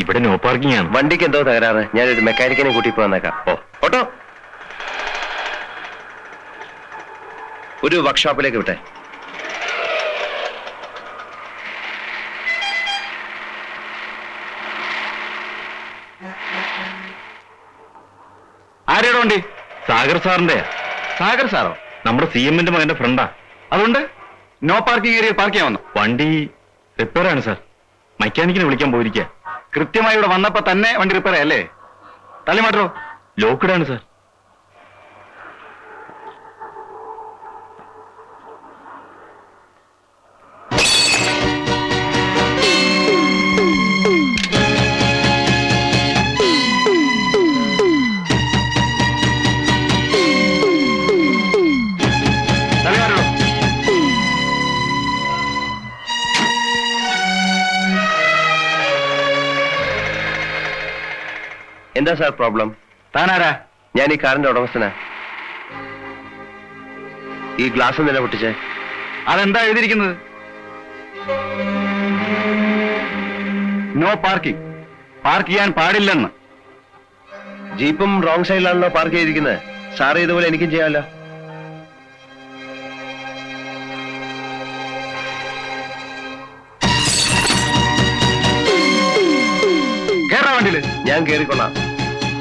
ഇവിടെ no parking ആണ്. വണ്ടിക്ക് എന്തോ തകരാറ്. ഞാനൊരു മെക്കാനിക്കിനെ കൂട്ടി പോന്നേക്കാം ഓ ഓട്ടോ. ഒരു വർക്ക്ഷോപ്പിലേക്ക് വിട്ടെ. ആരുടെ വണ്ടി? സാഗർ സാറിന്റെ. സാഗർ സാറോ? നമ്മുടെ സി എമ്മിന്റെ മകന്റെ ഫ്രണ്ടാ അതുകൊണ്ട് നോ പാർക്കിംഗ് ഏരിയ പാർക്ക് ചെയ്യാൻ വന്നു? വണ്ടി റിപ്പയർ ആണ് സാർ. മെക്കാനിക്കിനെ വിളിക്കാൻ പോയിരിക്കുക കൃത്യമായി ഇവിടെ വന്നപ്പോ തന്നെ വണ്ടി റിപ്പയർ അല്ലേ? തള്ളി മാറ്റോ ആണ് സാർ. എന്താ സാർ പ്രോബ്ലം? താനാരാ? ഞാൻ ഈ കാറിന്റെ ഉടമസ്ഥനാ. ഈ ഗ്ലാസ് നില പൊട്ടിച്ചേ? അതെന്താ എഴുതിയിരിക്കുന്നത്? നോ പാർക്കിംഗ് പാർക്ക് ചെയ്യാൻ പാടില്ലെന്ന്. ജീപ്പും റോങ് സൈഡിലാണല്ലോ പാർക്ക് ചെയ്തിരിക്കുന്നത്. സാറ് ഇതുപോലെ എനിക്കും ചെയ്യാമല്ലോ കേറാ വണ്ടിയിൽ. ഞാൻ കേറിക്കൊള്ളാം.